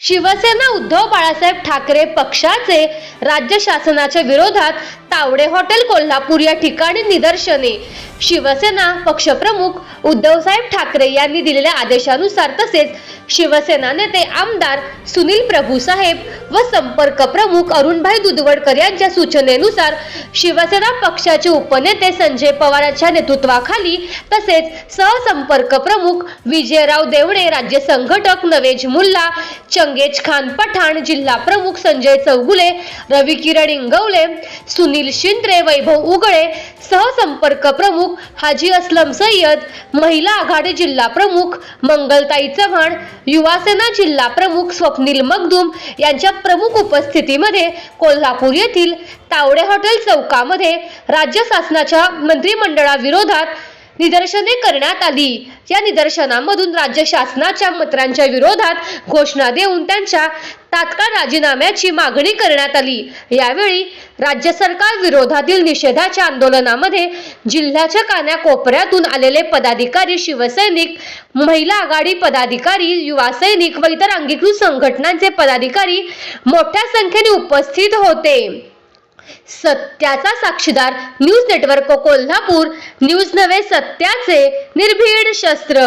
शिवसेना उद्धव बाळासाहेब ठाकरे पक्षाचे राज्य शासनाच्या विरोधात तावडे हॉटेल कोल्हापूर या ठिकाणी निदर्शने. शिवसेना पक्षप्रमुख उद्धवसाहेब ठाकरे यांनी दिलेल्या आदेशानुसार तसेच शिवसेना नेते आमदार सुनील प्रभू साहेब व संपर्क प्रमुख अरुणभाई दुधवडकर यांच्या सूचनेनुसार शिवसेना पक्षाचे उपनेते संजय पवार यांच्या नेतृत्वाखाली तसेच सहसंपर्क प्रमुख विजयराव देवडे राज्य संघटक नवेज मुल्ला चंगेज खान पठाण जिल्हा प्रमुख संजय चौगुले रवी किरण इंगवले सुनील शिंद्रे वैभव उगळे सहसंपर्क प्रमुख हाजी असलम सय्यद महिला आघाडी जिल्हा प्रमुख मंगलताई चव्हाण युवासेना जिल्हा प्रमुख स्वप्नील मगदूम यांच्या प्रमुख उपस्थितीमध्ये कोल्हापूर येथील तावडे हॉटेल चौकामध्ये राज्य शासनाच्या मंत्रिमंडळाविरोधात निदर्शने करण्यात आली. या निदर्शनामधून राज्य शासनाच्या मंत्र्यांच्या विरोधात घोषणा देऊन त्यांच्या तात्काळ राजीनाम्याची मागणी करण्यात आली. यावेळी राज्य सरकार विरोधातील निषेधाच्या आंदोलनामध्ये जिल्ह्याच्या कानाकोपऱ्यातून आलेले पदाधिकारी शिवसैनिक महिला आघाडी पदाधिकारी युवा सैनिक व इतर अंगीकृत संघटनांचे पदाधिकारी मोठ्या संख्येने उपस्थित होते. सत्याचा साक्षीदार न्यूज नेटवर्क कोल्हापूर. न्यूज नवे सत्याचे निर्भीड शस्त्र.